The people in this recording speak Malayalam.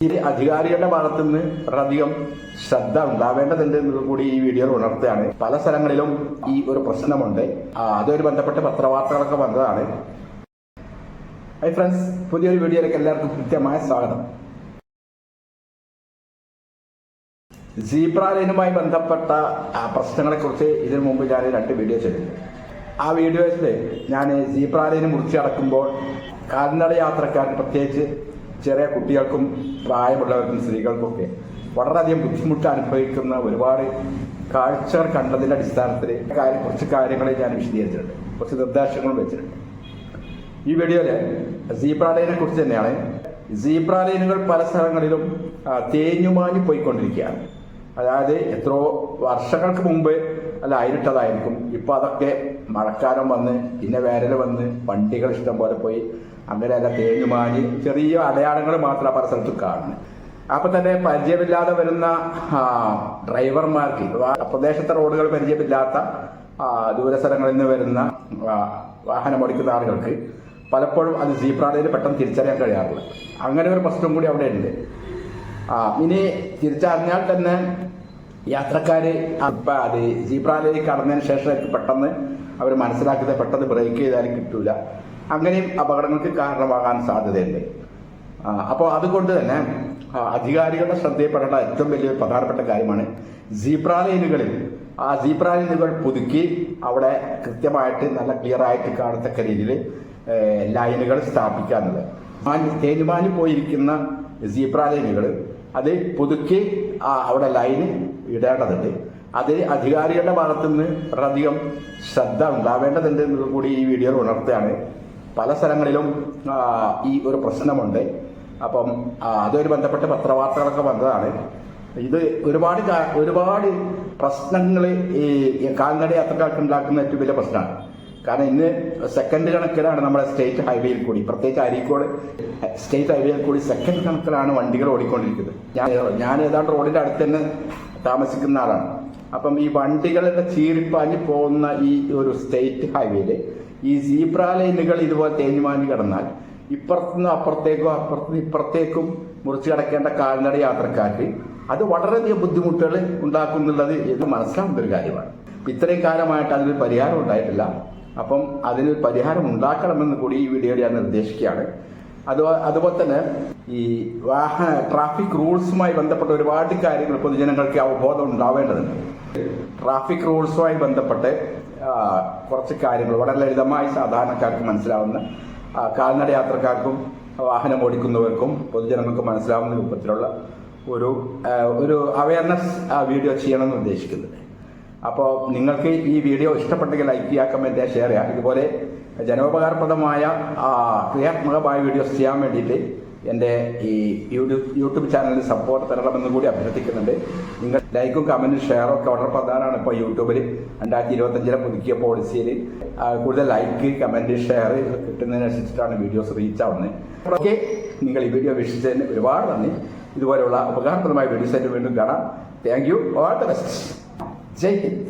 ഈ അധികാരികളുടെ ഭാഗത്തു നിന്ന് വളരെയധികം ശ്രദ്ധ ഉണ്ടാവേണ്ടതുണ്ട് എന്നത് കൂടി ഈ വീഡിയോയിൽ ഉണർത്തുകയാണ്. പല സ്ഥലങ്ങളിലും ഈ ഒരു പ്രശ്നമുണ്ട്. അതൊരു ബന്ധപ്പെട്ട പത്രവാർത്തകളൊക്കെ വന്നതാണ്. ഹൈ ഫ്രണ്ട്സ് പുതിയൊരു വീഡിയോയിലേക്ക് എല്ലാവർക്കും കൃത്യമായ സ്വാഗതം. സീബ്ര ലൈനുമായി ബന്ധപ്പെട്ട പ്രശ്നങ്ങളെക്കുറിച്ച് ഇതിനു മുമ്പ് ഞാൻ രണ്ട് വീഡിയോ ചെയ്തു ആ വീഡിയോസിൽ ഞാൻ സീബ്ര ലൈന് മുറിച്ച് കാൽനട യാത്രക്കാർ പ്രത്യേകിച്ച് ചെറിയ കുട്ടികൾക്കും പ്രായമുള്ളവർക്കും സ്ത്രീകൾക്കൊക്കെ വളരെയധികം ബുദ്ധിമുട്ട് അനുഭവിക്കുന്ന ഒരുപാട് കാഴ്ചകൾ കണ്ടതിന്റെ അടിസ്ഥാനത്തിൽ കുറച്ച് കാര്യങ്ങളെ ഞാൻ വിശദീകരിച്ചിട്ടുണ്ട്. കുറച്ച് നിർദ്ദേശങ്ങളും വെച്ചിട്ടുണ്ട്. ഈ വീഡിയോയിൽ സീബ്ര ലൈനെ കുറിച്ച് തന്നെയാണ്. സീബ്ര ലൈനുകൾ പല സ്ഥലങ്ങളിലും തേഞ്ഞുമാഞ്ഞു പോയിക്കൊണ്ടിരിക്കുകയാണ്. അതായത് എത്രയോ വർഷങ്ങൾക്ക് മുമ്പ് അല്ല അയിലിട്ടതായിരിക്കും ഇപ്പൊ അതൊക്കെ മഴക്കാലം വന്ന് പിന്നെ വേനൽ വന്ന് വണ്ടികൾ ഇഷ്ടം പോലെ പോയി അങ്ങനെ അങ്ങനെയല്ല തേഞ്ഞുമാഞ്ഞ് ചെറിയ അടയാളങ്ങൾ മാത്രമേ പല സ്ഥലത്തും കാണുന്നത് അപ്പൊ തന്നെ പരിചയമില്ലാതെ വരുന്ന ഡ്രൈവർമാർക്ക് പ്രദേശത്തെ റോഡുകൾ പരിചയമില്ലാത്ത ദൂര സ്ഥലങ്ങളിൽ നിന്ന് വരുന്ന വാഹനമോടിക്കുന്ന ആളുകൾക്ക് പലപ്പോഴും അത് സീബ്രാലയിൽ പെട്ടെന്ന് തിരിച്ചറിയാൻ കഴിയാറില്ല അങ്ങനെ ഒരു പ്രശ്നം കൂടി അവിടെ ഉണ്ട്. ആ ഇനി തിരിച്ചറിഞ്ഞാൽ തന്നെ യാത്രക്കാര് അപ്പൊ അത് ജീബ്രാലേക്ക് കടന്നതിന് ശേഷം പെട്ടെന്ന് അവർ മനസ്സിലാക്കിയത് പെട്ടെന്ന് ബ്രേക്ക് ചെയ്താലും കിട്ടൂല. അങ്ങനെയും അപകടങ്ങൾക്ക് കാരണമാകാൻ സാധ്യതയുണ്ട്. അപ്പോൾ അതുകൊണ്ട് തന്നെ അധികാരികളുടെ ശ്രദ്ധയിൽപ്പെടേണ്ട ഏറ്റവും വലിയ പ്രധാനപ്പെട്ട കാര്യമാണ് സീബ്ര ലൈനുകളിൽ ആ സീബ്ര ലൈനുകൾ പുതുക്കി അവിടെ കൃത്യമായിട്ട് നല്ല ക്ലിയർ ആയിട്ട് കാണത്തക്ക രീതിയിൽ ലൈനുകൾ സ്ഥാപിക്കുക എന്നുള്ളത് മാഞ്ഞ് പോയിരിക്കുന്ന സീബ്ര അത് പുതുക്കി അവിടെ ലൈന് ഇടേണ്ടതുണ്ട്. അത് അധികാരികളുടെ ഭാഗത്തു നിന്ന് വളരെയധികം ശ്രദ്ധ ഉണ്ടാവേണ്ടതുണ്ട് എന്നത് കൂടി ഈ വീഡിയോ ഉണർത്തുകയാണ്. പല സ്ഥലങ്ങളിലും ഈ ഒരു പ്രശ്നമുണ്ട്. അപ്പം അതൊരു ബന്ധപ്പെട്ട് പത്രവാർത്തകളൊക്കെ വന്നതാണ്. ഇത് ഒരുപാട് ഒരുപാട് പ്രശ്നങ്ങൾ ഈ കാൽനട യാത്രക്കാർക്ക് ഉണ്ടാക്കുന്ന ഏറ്റവും വലിയ പ്രശ്നമാണ്. കാരണം ഇന്ന് സെക്കൻഡ് കണക്കിലാണ് നമ്മുടെ സ്റ്റേറ്റ് ഹൈവേയിൽ കൂടി. പ്രത്യേകിച്ച് അരീക്കോട് സ്റ്റേറ്റ് ഹൈവേയിൽ കൂടി സെക്കൻഡ് കണക്കിലാണ് വണ്ടികൾ ഓടിക്കൊണ്ടിരിക്കുന്നത്. ഞാൻ ഞാൻ ഏതാണ്ട് റോഡിന്റെ അടുത്ത് തന്നെ താമസിക്കുന്ന ആളാണ്. അപ്പം ഈ വണ്ടികളുടെ ചീറിപ്പാഞ്ഞ് പോകുന്ന ഈ ഒരു സ്റ്റേറ്റ് ഹൈവേയിൽ ഈ സീബ്ര ലൈനുകൾ ഇതുപോലെ തേഞ്ഞുമാഞ്ഞ് കിടന്നാൽ ഇപ്പുറത്തുനിന്ന് അപ്പുറത്തേക്കും അപ്പുറത്തുനിന്ന് ഇപ്പുറത്തേക്കും മുറിച്ച് കിടക്കേണ്ട കാൽനട യാത്രക്കാർക്ക് അത് വളരെയധികം ബുദ്ധിമുട്ടുകൾ ഉണ്ടാക്കുന്നുള്ളത് ഇത് മനസ്സിലാവുന്ന ഒരു കാര്യമാണ്. ഇത്രയും കാലമായിട്ട് അതിന് പരിഹാരം ഉണ്ടായിട്ടില്ല. അപ്പം അതിന് പരിഹാരം ഉണ്ടാക്കണമെന്ന് കൂടി ഈ വീഡിയോയിൽ ഞാൻ നിർദ്ദേശിക്കുകയാണ്. അത് അതുപോലെ തന്നെ ഈ വാഹന ട്രാഫിക് റൂൾസുമായി ബന്ധപ്പെട്ട ഒരുപാട് കാര്യങ്ങൾ പൊതുജനങ്ങൾക്ക് അവബോധം ഉണ്ടാവേണ്ടതുണ്ട്. ട്രാഫിക് റൂൾസുമായി ബന്ധപ്പെട്ട് കുറച്ച് കാര്യങ്ങൾ വളരെ ലളിതമായി സാധാരണക്കാർക്ക് മനസ്സിലാവുന്ന കാൽനട യാത്രക്കാർക്കും വാഹനം ഓടിക്കുന്നവർക്കും പൊതുജനങ്ങൾക്കും മനസ്സിലാവുന്ന രൂപത്തിലുള്ള ഒരു ഒരു അവയർനെസ് വീഡിയോ ചെയ്യണമെന്ന് ഉദ്ദേശിക്കുന്നുണ്ട് അപ്പോൾ നിങ്ങൾക്ക് ഈ വീഡിയോ ഇഷ്ടപ്പെട്ടെങ്കിൽ ലൈക്ക് ചെയ്യുക കമന്റ് ഷെയർ ചെയ്യുക. ഇതുപോലെ ജനോപകാരപ്രദമായ ക്രിയാത്മകമായ വീഡിയോസ് ചെയ്യാൻ വേണ്ടിയിട്ട് എന്റെ ഈ യൂട്യൂബ് യൂട്യൂബ് ചാനലിന് സപ്പോർട്ട് തരണമെന്ന് കൂടി അഭ്യർത്ഥിക്കുന്നുണ്ട്. നിങ്ങൾ ലൈക്കും കമന്റും ഷെയറും ഒക്കെ വളരെ പ്രധാനമാണ് ഇപ്പോൾ യൂട്യൂബിൽ. രണ്ടായിരത്തി ഇരുപത്തഞ്ചിലെ പുതുക്കിയ പോളിസിയിൽ കൂടുതൽ ലൈക്ക് കമന്റ് ഷെയർ കിട്ടുന്നതിനനുസരിച്ചിട്ടാണ് വീഡിയോസ് റീച്ച് ആവുന്നത്. ഓക്കെ നിങ്ങൾ ഈ വീഡിയോ വീക്ഷിച്ചതിന് ഒരുപാട് നന്ദി. ഇതുപോലെയുള്ള ഉപകാരപ്രദമായ വീഡിയോസ് ആയിട്ട് വീണ്ടും കാണാം. Thank you all the best Jai Hind.